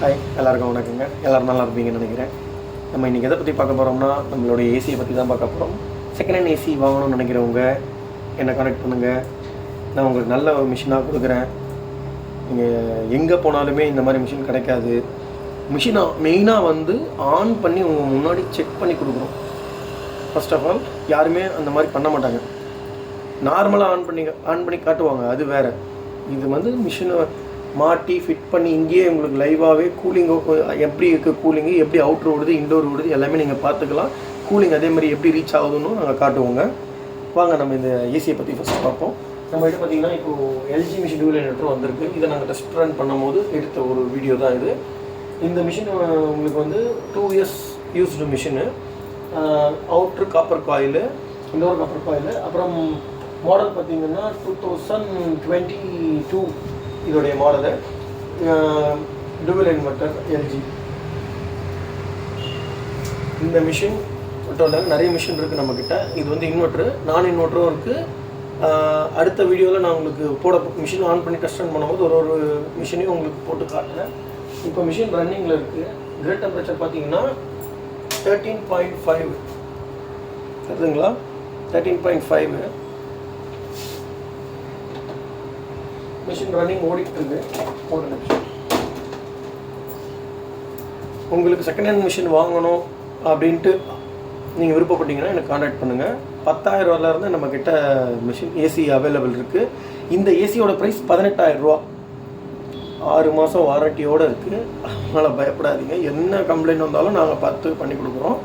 Hi எல்லாருக்கும் வணக்கங்க. எல்லோரும் நல்லா இருப்பீங்கன்னு நினைக்கிறேன். நம்ம இன்றைக்கி எதை பற்றி பார்க்க போகிறோம்னா நம்மளுடைய ஏசியை பற்றி தான் பார்க்க போகிறோம் செகண்ட் ஹேண்ட் ஏசி வாங்கணும்னு நினைக்கிறவங்க என்னை கனெக்ட் பண்ணுங்கள் நான் உங்களுக்கு நல்ல ஒரு மிஷினாக கொடுக்குறேன். நீங்கள் எங்கே போனாலுமே இந்த மாதிரி மிஷின் கிடைக்காது. மிஷினாக மெயினாக வந்து ஆன் பண்ணி உங்கள் முன்னாடி செக் பண்ணி கொடுக்குறோம் ஃபர்ஸ்ட் ஆஃப் ஆல் யாருமே அந்த மாதிரி பண்ண மாட்டாங்க. நார்மலாக ஆன் பண்ணி ஆன் பண்ணி காட்டுவாங்க. அது வேறு. இது வந்து மிஷினை மாட்டி ஃபிட் பண்ணி இங்கேயே உங்களுக்கு லைவாகவே கூலிங் எப்படி இருக்குது கூலிங்கு எப்படி அவுட்ரு ஓடுது இன்டோர் ஓடுது எல்லாமே நீங்கள் பார்த்துக்கலாம். கூலிங் அதே மாதிரி எப்படி ரீச் ஆகுதுன்னு நாங்கள் காட்டுவோங்க. வாங்க நம்ம இந்த ஏசியை பற்றி ஃபஸ்ட் பார்ப்போம். நம்ம கிட்ட பார்த்தீங்கன்னா இப்போது எல்ஜி மிஷின் டூவில் நெட்ரு வந்திருக்கு. இதை நாங்கள் டெஸ்ட் ரன் பண்ணும்போது எடுத்த ஒரு வீடியோ தான் இது. இந்த மிஷின் உங்களுக்கு வந்து two years used machine outdoor copper coil indoor copper coil அப்புறம் மாடல் பார்த்தீங்கன்னா டூ தௌசண்ட் டுவெண்ட்டி டூ இதோடைய மாடலு டுவல் இன்வெர்டர் எல்ஜி இந்த மிஷின் டோட்டல் நிறைய மிஷின் இருக்குது நம்மக்கிட்ட இது வந்து இன்வெர்ட்ரு நான் இன்வெர்ட்டரும் இருக்குது அடுத்த வீடியோவில் நான் உங்களுக்கு போட மிஷின் ஆன் பண்ணி டெஸ்ட் ரன் பண்ணும்போது ஒரு ஒரு மிஷினையும் உங்களுக்கு போட்டு காட்டுறேன். இப்போ மிஷின் ரன்னிங்கில் இருக்குது கிரேட் டெம்பரேச்சர் பார்த்தீங்கன்னா தேர்ட்டீன் பாயிண்ட் ஃபைவ் தெரியுதுங்களா? Thirteen point five machine running ஓடிட்டு இருக்கு ஒரு நிமிஷம். உங்களுக்கு செகண்ட் ஹேண்ட் மிஷின் வாங்கணும் அப்படின்ட்டு நீங்கள் விருப்பப்பட்டீங்கன்னா எனக்கு காண்டாக்ட் பண்ணுங்கள் பத்தாயிரம் ரூபாயிலேருந்து நம்மக்கிட்ட மிஷின் ஏசி அவைலபிள் இருக்குது இந்த ஏசியோட ப்ரைஸ் பதினெட்டாயிரம் ரூபா. ஆறு மாதம் வாரண்டியோடு இருக்குது அதனால் பயப்படாதீங்க. என்ன கம்ப்ளைண்ட் வந்தாலும் நாங்கள் பார்த்து பண்ணி கொடுக்குறோம்.